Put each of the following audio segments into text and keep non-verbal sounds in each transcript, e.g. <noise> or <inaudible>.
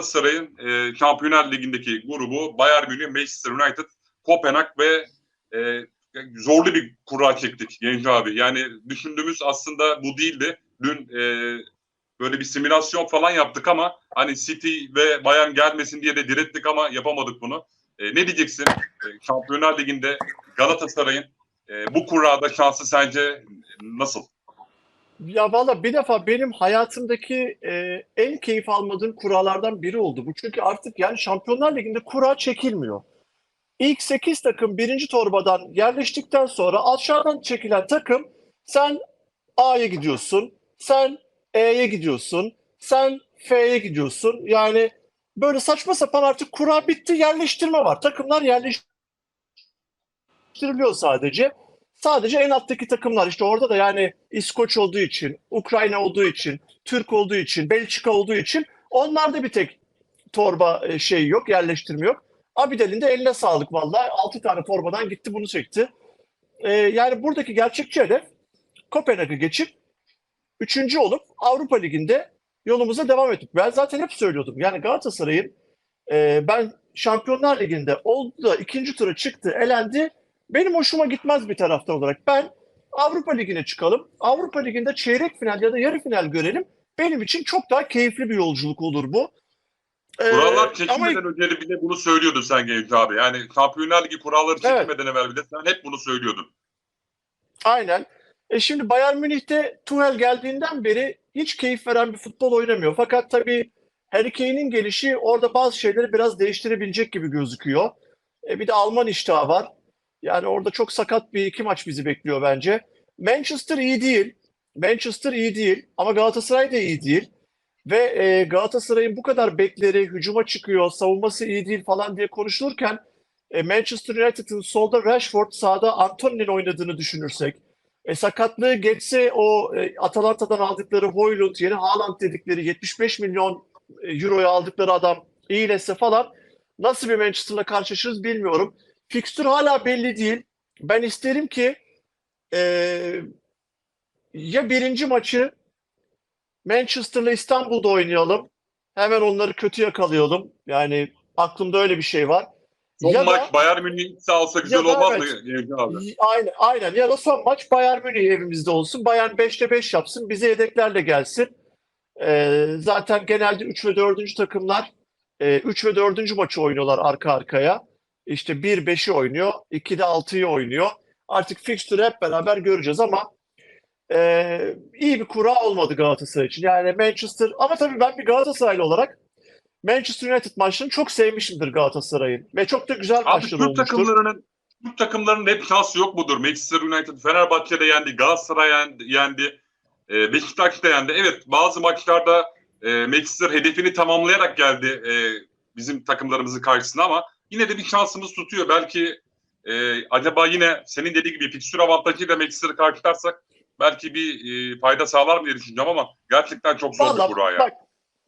Galatasaray'ın e, Şampiyonlar Ligi'ndeki grubu Bayern Münih, Manchester United, Kopenhag ve e, zorlu bir kura çektik Genç abi. Yani düşündüğümüz aslında bu değildi. Dün e, böyle bir simülasyon falan yaptık ama hani City ve Bayern gelmesin diye de direttik ama yapamadık bunu. E, ne diyeceksin? E, Şampiyonlar Ligi'nde Galatasaray'ın e, bu kurada şansı sence nasıl? Ya valla bir defa benim hayatımdaki e, en keyif almadığım kurallardan biri oldu bu. Çünkü artık yani Şampiyonlar Ligi'nde kura çekilmiyor. İlk 8 takım birinci torbadan yerleştikten sonra aşağıdan çekilen takım sen A'ya gidiyorsun, sen E'ye gidiyorsun, sen F'ye gidiyorsun. Yani böyle saçma sapan artık kura bitti, yerleştirme var. Takımlar yerleştiriliyor sadece. Sadece en alttaki takımlar işte orada da yani İskoç olduğu için, Ukrayna olduğu için, Türk olduğu için, Belçika olduğu için onlarda bir tek torba e, şey yok, yerleştirme yok. Abidel'in de eline sağlık vallahi. 6 tane torbadan gitti bunu çekti. Ee, yani buradaki gerçekçi hedef Kopenhag'ı geçip üçüncü olup Avrupa Ligi'nde yolumuza devam ettik. Ben zaten hep söylüyordum. Yani Galatasaray'ın e, ben Şampiyonlar Ligi'nde oldu da ikinci tura çıktı, elendi. Benim hoşuma gitmez bir taraftar olarak. Ben Avrupa Ligi'ne çıkalım. Avrupa Ligi'nde çeyrek final ya da yarı final görelim. Benim için çok daha keyifli bir yolculuk olur bu. Ee, Kurallar ama çekilmeden önce de bile bunu söylüyordun sen Genç abi. Yani Şampiyonlar Ligi kuralları Evet. çekilmeden evvel bile sen hep bunu söylüyordun. aynen. E şimdi Bayern Münih'te Tuchel geldiğinden beri hiç keyif veren bir futbol oynamıyor. Fakat tabii Harry Kane'in gelişi orada bazı şeyleri biraz değiştirebilecek gibi gözüküyor. E bir de Alman iştahı var. Yani orada çok sakat bir iki maç bizi bekliyor bence. Manchester iyi değil. Manchester iyi değil ama Galatasaray da iyi değil. Ve e, Galatasaray'ın bu kadar bekleri hücuma çıkıyor, savunması iyi değil falan diye konuşulurken e, Manchester United'ın solda Rashford, sağda Antony'nin oynadığını düşünürsek, e, sakatlığı geçse o e, Atalanta'dan aldıkları Højlund, yeni Haaland dedikleri 75 milyon e, euroya aldıkları adam iyilese falan nasıl bir Manchester'la karşılaşırız bilmiyorum. Fikstür hala belli değil. Ben isterim ki e, ya birinci maçı Manchester'la İstanbul'da oynayalım. Hemen onları kötü yakalayalım. Yani aklımda öyle bir şey var. Son Ya da- maç Bayern Münih sağ güzel da olmaz mı abi? Aynen, aynen. Ya da son maç Bayern Münih evimizde olsun. Bayern 5'te 5 yapsın. Bize yedeklerle gelsin. Ee, zaten genelde 3 ve 4. takımlar 3 ve 4. maçı oynuyorlar arka arkaya. İşte 1-5'i oynuyor. 2'de 6'yı oynuyor. Artık fikstürü hep beraber göreceğiz ama e, iyi bir kura olmadı Galatasaray için. Yani Manchester ama tabii ben bir Galatasaraylı olarak Manchester United maçlarını çok sevmişimdir Galatasaray'ın. Ve çok da güzel maçlar olmuştur. takımlarının Türk takımlarının hep şansı yok mudur? Manchester United Fenerbahçe'de yendi, Galatasaray yendi, yendi e, Beşiktaş da yendi. Evet bazı maçlarda e, Manchester hedefini tamamlayarak geldi e, bizim takımlarımızın karşısına ama yine de bir şansımız tutuyor. Belki e, acaba yine senin dediği gibi fikstür avantajıyla Manchester'ı karşılarsak belki bir e, fayda sağlar mı diye düşüneceğim ama gerçekten çok zor Vallahi bir kura ya. bak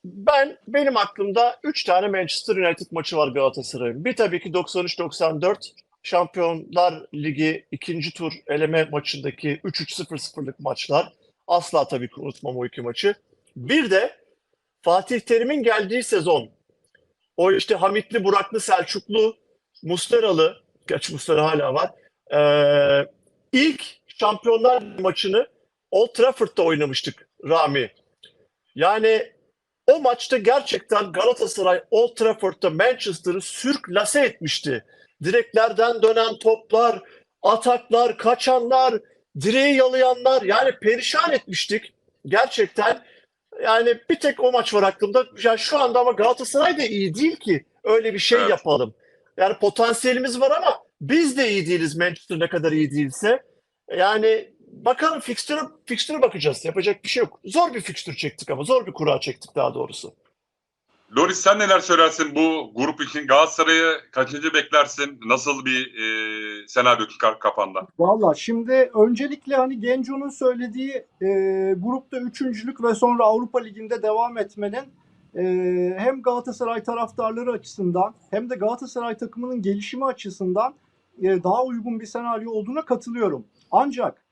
ben benim aklımda 3 tane Manchester United maçı var Galatasaray'ın. Bir tabii ki 93-94 Şampiyonlar Ligi ikinci tur eleme maçındaki 3-3-0-0'lık maçlar. Asla tabii ki unutmam o iki maçı. Bir de Fatih Terim'in geldiği sezon. O işte Hamitli, Buraklı, Selçuklu, Musteralı, gerçi Mustera hala var. Ee, ilk Şampiyonlar maçını Old Trafford'da oynamıştık Rami. Yani o maçta gerçekten Galatasaray Old Trafford'da Manchester'ı sürklase etmişti. Direklerden dönen toplar, ataklar, kaçanlar, direği yalayanlar yani perişan etmiştik. Gerçekten yani bir tek o maç var aklımda. Yani şu anda ama Galatasaray da iyi değil ki öyle bir şey Evet. yapalım. Yani potansiyelimiz var ama biz de iyi değiliz Manchester ne kadar iyi değilse. Yani bakalım fikstüre, fikstüre bakacağız. Yapacak bir şey yok. Zor bir fikstür çektik ama zor bir kura çektik daha doğrusu. Loris sen neler söylersin bu grup için? Galatasaray'ı kaçıncı beklersin? Nasıl bir e, senaryo çıkar kafanda? Valla şimdi öncelikle hani Genco'nun söylediği e, grupta üçüncülük ve sonra Avrupa Ligi'nde devam etmenin e, hem Galatasaray taraftarları açısından hem de Galatasaray takımının gelişimi açısından e, daha uygun bir senaryo olduğuna katılıyorum. Ancak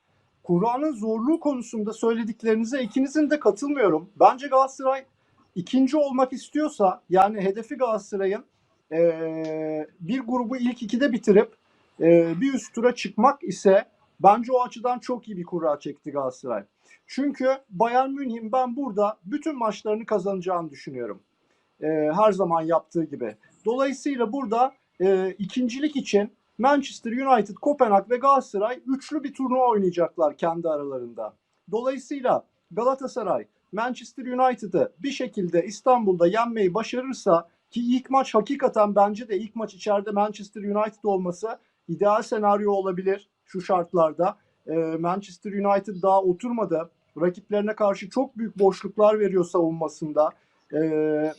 Kur'an'ın zorluğu konusunda söylediklerinize ikinizin de katılmıyorum. Bence Galatasaray ikinci olmak istiyorsa yani hedefi Galatasaray'ın eee, bir grubu ilk ikide bitirip eee, bir üst tura çıkmak ise bence o açıdan çok iyi bir kura çekti Galatasaray. Çünkü Bayern Münih'in ben burada bütün maçlarını kazanacağını düşünüyorum. Eee, her zaman yaptığı gibi. Dolayısıyla burada eee, ikincilik için Manchester United, Kopenhag ve Galatasaray üçlü bir turnuva oynayacaklar kendi aralarında. Dolayısıyla Galatasaray Manchester United'ı bir şekilde İstanbul'da yenmeyi başarırsa ki ilk maç hakikaten bence de ilk maç içeride Manchester United olması ideal senaryo olabilir şu şartlarda. Ee, Manchester United daha oturmadı. Rakiplerine karşı çok büyük boşluklar veriyor savunmasında. Ee,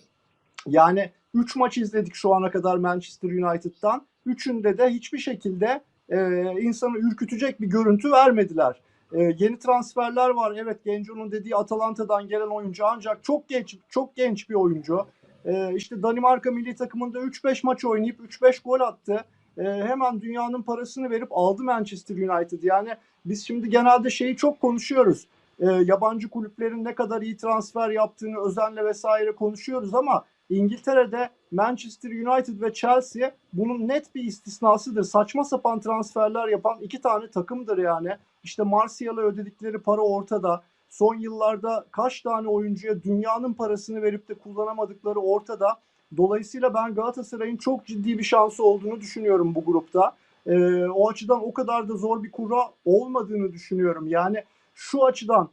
yani 3 maç izledik şu ana kadar Manchester United'dan. Üçünde de hiçbir şekilde e, insanı ürkütecek bir görüntü vermediler. E, yeni transferler var. Evet Genco'nun dediği Atalanta'dan gelen oyuncu ancak çok genç çok genç bir oyuncu. E, işte Danimarka milli takımında 3-5 maç oynayıp 3-5 gol attı. E, hemen dünyanın parasını verip aldı Manchester United. Yani biz şimdi genelde şeyi çok konuşuyoruz. E, yabancı kulüplerin ne kadar iyi transfer yaptığını özenle vesaire konuşuyoruz ama İngiltere'de Manchester United ve Chelsea bunun net bir istisnasıdır. Saçma sapan transferler yapan iki tane takımdır yani. İşte Martial'a ödedikleri para ortada. Son yıllarda kaç tane oyuncuya dünyanın parasını verip de kullanamadıkları ortada. Dolayısıyla ben Galatasaray'ın çok ciddi bir şansı olduğunu düşünüyorum bu grupta. Ee, o açıdan o kadar da zor bir kura olmadığını düşünüyorum. Yani şu açıdan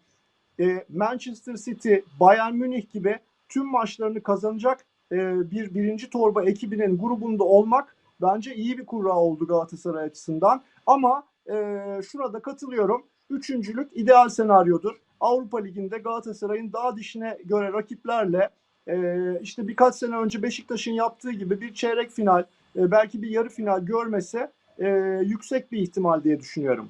e, Manchester City, Bayern Münih gibi tüm maçlarını kazanacak e, bir birinci torba ekibinin grubunda olmak bence iyi bir kura oldu Galatasaray açısından. Ama e, şuna da katılıyorum. Üçüncülük ideal senaryodur. Avrupa Ligi'nde Galatasaray'ın daha dişine göre rakiplerle e, işte birkaç sene önce Beşiktaş'ın yaptığı gibi bir çeyrek final, e, belki bir yarı final görmese e, yüksek bir ihtimal diye düşünüyorum.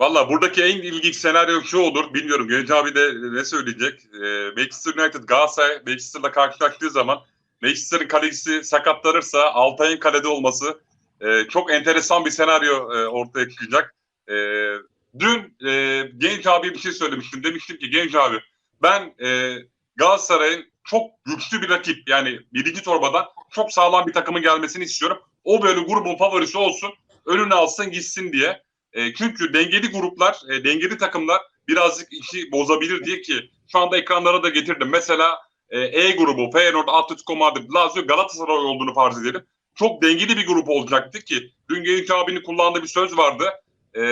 Valla buradaki en ilginç senaryo şu olur. Bilmiyorum Genç abi de ne söyleyecek. Ee, Manchester United Galatasaray Manchester'la karşılaştığı zaman Manchester'ın kalecisi sakatlanırsa Altay'ın kalede olması e, çok enteresan bir senaryo e, ortaya çıkacak. E, dün e, Genç abi bir şey söylemiştim. Demiştim ki Genç abi ben e, Galatasaray'ın çok güçlü bir rakip yani birinci torbadan çok sağlam bir takımın gelmesini istiyorum. O böyle grubun favorisi olsun önüne alsın gitsin diye. E, çünkü dengeli gruplar, e, dengeli takımlar birazcık işi bozabilir diye ki şu anda ekranlara da getirdim. Mesela e, E grubu, Feyenoord, Atletico Madrid, Lazio, Galatasaray olduğunu farz edelim. Çok dengeli bir grup olacaktı ki dün Genç abinin kullandığı bir söz vardı. E,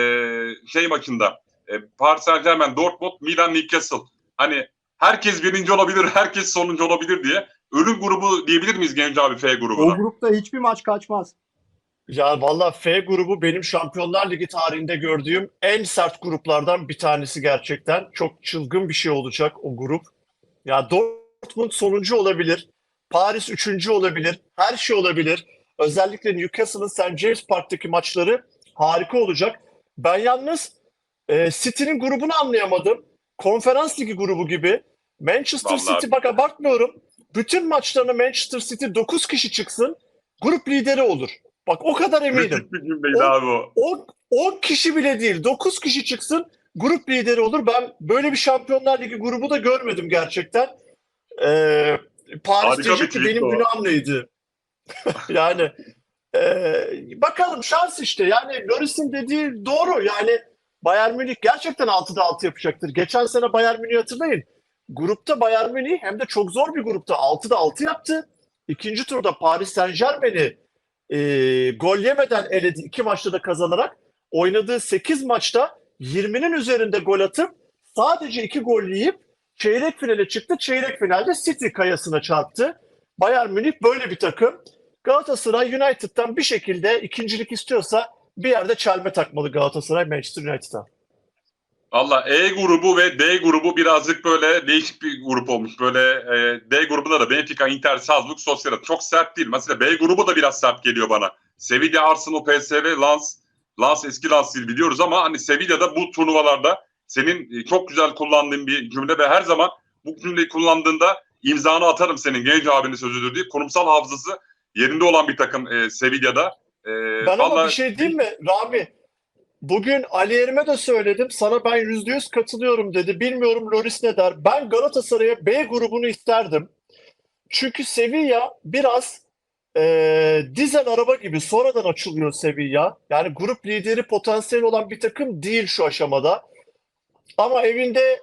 şey maçında e, Paris Saint Germain, Dortmund, Milan, Newcastle. Hani herkes birinci olabilir, herkes sonuncu olabilir diye. Ölüm grubu diyebilir miyiz Genç abi F O grubuna? grupta hiçbir maç kaçmaz. Ya valla F grubu benim Şampiyonlar Ligi tarihinde gördüğüm en sert gruplardan bir tanesi gerçekten. Çok çılgın bir şey olacak o grup. Ya Dortmund sonuncu olabilir. Paris üçüncü olabilir. Her şey olabilir. Özellikle Newcastle'ın St. James Park'taki maçları harika olacak. Ben yalnız e, City'nin grubunu anlayamadım. Konferans Ligi grubu gibi. Manchester Vallahi. City bak abartmıyorum. Bütün maçlarına Manchester City 9 kişi çıksın. Grup lideri olur. Bak o kadar eminim. Bir cümleydi O- abi o. 10, 10 kişi bile değil 9 kişi çıksın grup lideri olur. Ben böyle bir Şampiyonlar Ligi grubu da görmedim gerçekten. Ee, Paris Harika diyecek ki benim o." günahım neydi? <laughs> yani ee, bakalım şans işte. Yani Loris'in dediği doğru. Yani Bayern Münih gerçekten 6'da 6 yapacaktır. Geçen sene Bayern Münih'i hatırlayın. Grupta Bayern Münih hem de çok zor bir grupta 6'da 6 yaptı. İkinci turda Paris Saint Germain'i e, gol yemeden eledi iki maçta da kazanarak oynadığı 8 maçta 20'nin üzerinde gol atıp sadece 2 gol yiyip çeyrek finale çıktı. Çeyrek finalde City kayasına çarptı. Bayern Münih böyle bir takım. Galatasaray United'dan bir şekilde ikincilik istiyorsa bir yerde çelme takmalı Galatasaray Manchester United'a. Valla E grubu ve D grubu birazcık böyle değişik bir grup olmuş. Böyle e, D grubunda da Benfica, Inter, Salzburg, Sociedad. Çok sert değil. Mesela B grubu da biraz sert geliyor bana. Sevilla, Arsenal, PSV, Lens. Lens eski Lens değil biliyoruz ama hani Sevilla'da bu turnuvalarda senin e, çok güzel kullandığın bir cümle ve her zaman bu cümleyi kullandığında imzanı atarım senin genç abinin sözüdür diye. Kurumsal hafızası yerinde olan bir takım e, Sevilla'da. E, Ben ama vallahi- bir şey diyeyim mi Rami? Bugün Ali Erim'e de söyledim. Sana ben yüzde yüz katılıyorum dedi. Bilmiyorum Loris ne der. Ben Galatasaray'a B grubunu isterdim. Çünkü Sevilla biraz e, dizel araba gibi sonradan açılıyor Sevilla. Yani grup lideri potansiyeli olan bir takım değil şu aşamada. Ama evinde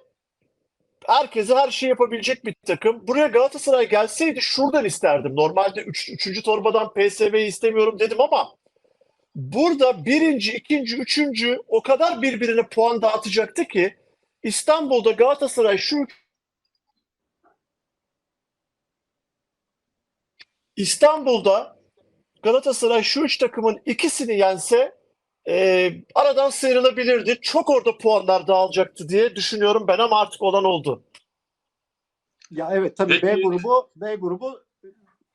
herkese her şeyi yapabilecek bir takım. Buraya Galatasaray gelseydi şuradan isterdim. Normalde 3. Üç, torbadan PSV'yi istemiyorum dedim ama burada birinci, ikinci, üçüncü o kadar birbirine puan dağıtacaktı ki İstanbul'da Galatasaray şu İstanbul'da Galatasaray şu üç takımın ikisini yense e, aradan sıyrılabilirdi. Çok orada puanlar dağılacaktı diye düşünüyorum ben ama artık olan oldu. Ya evet tabii B Peki- grubu B grubu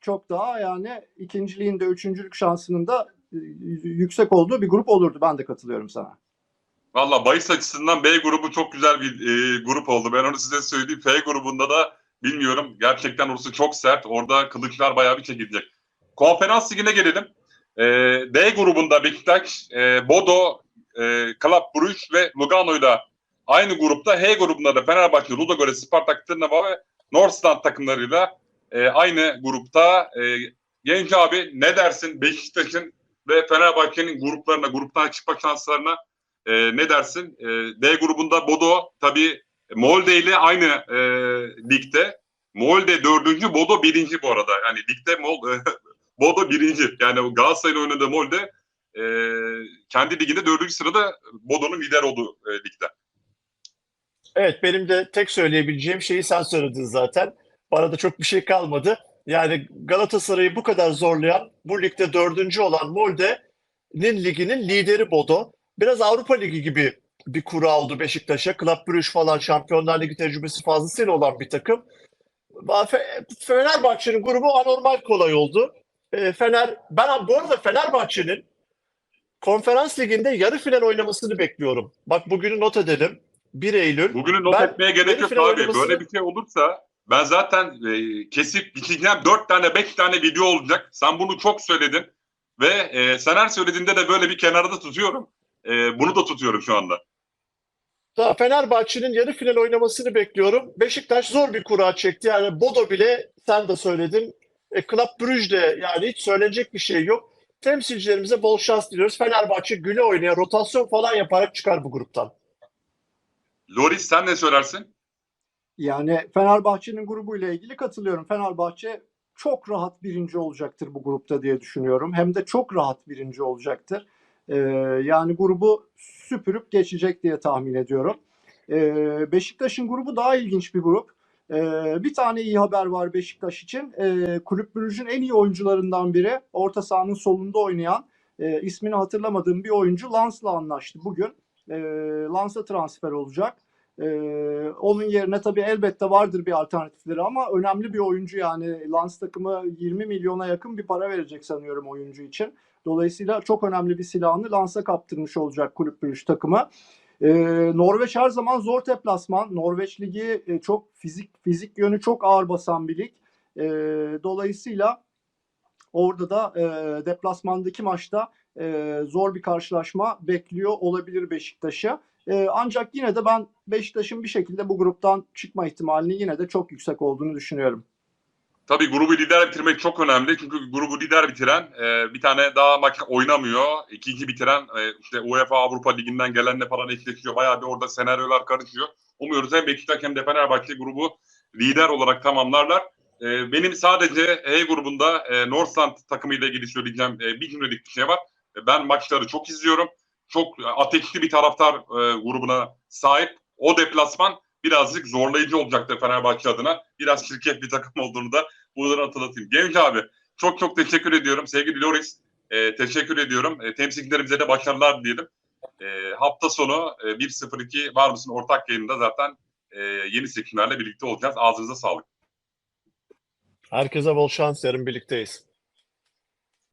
çok daha yani ikinciliğin de üçüncülük şansının da yüksek olduğu bir grup olurdu. Ben de katılıyorum sana. Valla bahis açısından B grubu çok güzel bir e, grup oldu. Ben onu size söyleyeyim. F grubunda da bilmiyorum. Gerçekten orası çok sert. Orada kılıçlar bayağı bir çekilecek. Konferans ligine gelelim. E, D grubunda Beşiktaş, e, Bodo, e, Club Brugge ve Lugano'yla aynı grupta. H grubunda da Fenerbahçe, Ludogorets, Spartak Tırnava ve Northland takımlarıyla e, aynı grupta. E, Genç abi ne dersin Beşiktaş'ın ve Fenerbahçe'nin gruplarına, gruptan çıkma şanslarına e, ne dersin? E, D grubunda Bodo tabii Molde ile aynı e, ligde. Molde dördüncü, Bodo birinci bu arada. Yani ligde Mol, <laughs> Bodo birinci. Yani Galatasaray'ın oynadığı Molde e, kendi liginde dördüncü sırada Bodo'nun lider olduğu e, ligde. Evet benim de tek söyleyebileceğim şeyi sen söyledin zaten. Bana da çok bir şey kalmadı. Yani Galatasaray'ı bu kadar zorlayan, bu ligde dördüncü olan Molde'nin liginin lideri Bodo. Biraz Avrupa Ligi gibi bir kura oldu Beşiktaş'a. Club Brugge falan Şampiyonlar Ligi tecrübesi fazlasıyla olan bir takım. Fe- Fenerbahçe'nin grubu anormal kolay oldu. E, Fener, ben bu arada Fenerbahçe'nin Konferans Ligi'nde yarı final oynamasını bekliyorum. Bak bugünü not edelim. 1 Eylül. Bugünü not Ben etmeye gerek yok abi. oynamasını- Böyle bir şey olursa ben zaten e, kesip biçeceğim. Dört tane, beş tane video olacak. Sen bunu çok söyledin. Ve e, sen her söylediğinde de böyle bir kenarda tutuyorum. E, bunu da tutuyorum şu anda. Daha Fenerbahçe'nin yarı final oynamasını bekliyorum. Beşiktaş zor bir kura çekti. Yani Bodo bile sen de söyledin. E, Club Brugge de yani hiç söylenecek bir şey yok. Temsilcilerimize bol şans diliyoruz. Fenerbahçe güle oynaya rotasyon falan yaparak çıkar bu gruptan. Loris sen ne söylersin? Yani Fenerbahçe'nin grubuyla ilgili katılıyorum. Fenerbahçe çok rahat birinci olacaktır bu grupta diye düşünüyorum. Hem de çok rahat birinci olacaktır. Ee, yani grubu süpürüp geçecek diye tahmin ediyorum. Ee, Beşiktaş'ın grubu daha ilginç bir grup. Ee, bir tane iyi haber var Beşiktaş için. Ee, Kulüp Brugge'ün en iyi oyuncularından biri. Orta sahanın solunda oynayan, e, ismini hatırlamadığım bir oyuncu Lans'la anlaştı bugün. Ee, Lans'a transfer olacak. Ee, onun yerine tabii elbette vardır bir alternatifleri ama önemli bir oyuncu yani Lens takımı 20 milyona yakın bir para verecek sanıyorum oyuncu için. Dolayısıyla çok önemli bir silahını Lens'a kaptırmış olacak kulüp Brugge takımı. Ee, Norveç her zaman zor deplasman. Norveç ligi e, çok fizik fizik yönü çok ağır basan bir lig. Ee, dolayısıyla orada da e, deplasmandaki maçta e, zor bir karşılaşma bekliyor olabilir Beşiktaş'a. Ee, ancak yine de ben Beşiktaş'ın bir şekilde bu gruptan çıkma ihtimalini yine de çok yüksek olduğunu düşünüyorum. Tabii grubu lider bitirmek çok önemli. Çünkü grubu lider bitiren e, bir tane daha maç oynamıyor. İkinci bitiren e, işte UEFA Avrupa Ligi'nden gelenle falan eşleşiyor. Bayağı bir orada senaryolar karışıyor. Umuyoruz hem Beşiktaş hem de Fenerbahçe grubu lider olarak tamamlarlar. E, benim sadece E grubunda e, Northland takımıyla ilgili söyleyeceğim e, bir cümlelik bir şey var. E, ben maçları çok izliyorum. Çok ateşli bir taraftar e, grubuna sahip. O deplasman birazcık zorlayıcı olacaktır Fenerbahçe adına. Biraz çirkef bir takım olduğunu da buradan hatırlatayım. Genç abi çok çok teşekkür ediyorum. Sevgili Loris e, teşekkür ediyorum. E, temsilcilerimize de başarılar diledim. E, hafta sonu e, 1-0-2 var mısın ortak yayında zaten e, yeni seçimlerle birlikte olacağız. Ağzınıza sağlık. Herkese bol şans. Yarın birlikteyiz.